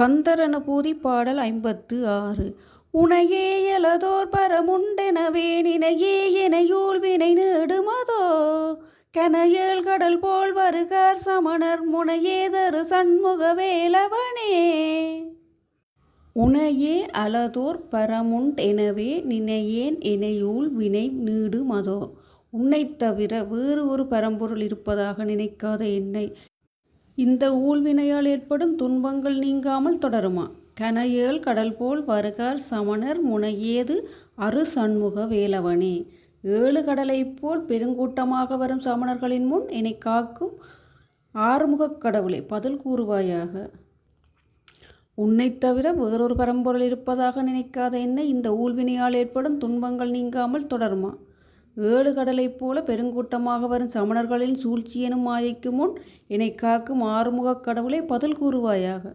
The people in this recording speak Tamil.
கந்தரனுபூதி பாடல் ஐம்பத்து ஆறு. உனையே எலதோர் பரமுண்டெனவே நினையே எனையூழ் வினை நீடுமதோ? கனையல் கடல் போல் வருகார் சமணர் முனையேதரு சண்முக வேலவனே? உனையே அலதோர் பரமுண்டெனவே நினையேன் எனையூழ் வினை நீடுமதோ? உன்னைத் தவிர வேறு ஒரு பரம்பொருள் இருப்பதாக நினைக்காத என்னை இந்த ஊழ்வினையால் ஏற்படும் துன்பங்கள் நீங்காமல் தொடருமா? கனையேல் கடல் போல் வருகார் சமணர் முனையேது அரு சண்முக வேலவனே. ஏழு கடலைப் போல் பெருங்கூட்டமாக வரும் சமணர்களின் முன் என்னை காக்கும் ஆறுமுகக் கடவுளே பதில் கூறுவாயாக. உன்னைத் தவிர வேறொரு பரம்பொருள் இருப்பதாக நினைக்காத என்னை இந்த ஊழ்வினையால் ஏற்படும் துன்பங்கள் நீங்காமல் தொடருமா? ஏழு கடலைப் போல பெருங்கூட்டமாக வரும் சமணர்களின் சூழ்ச்சியெனும் மாயைக்கு முன் என்னை காக்கும் ஆறுமுகக் கடவுளை பதில் கூறுவாயாக.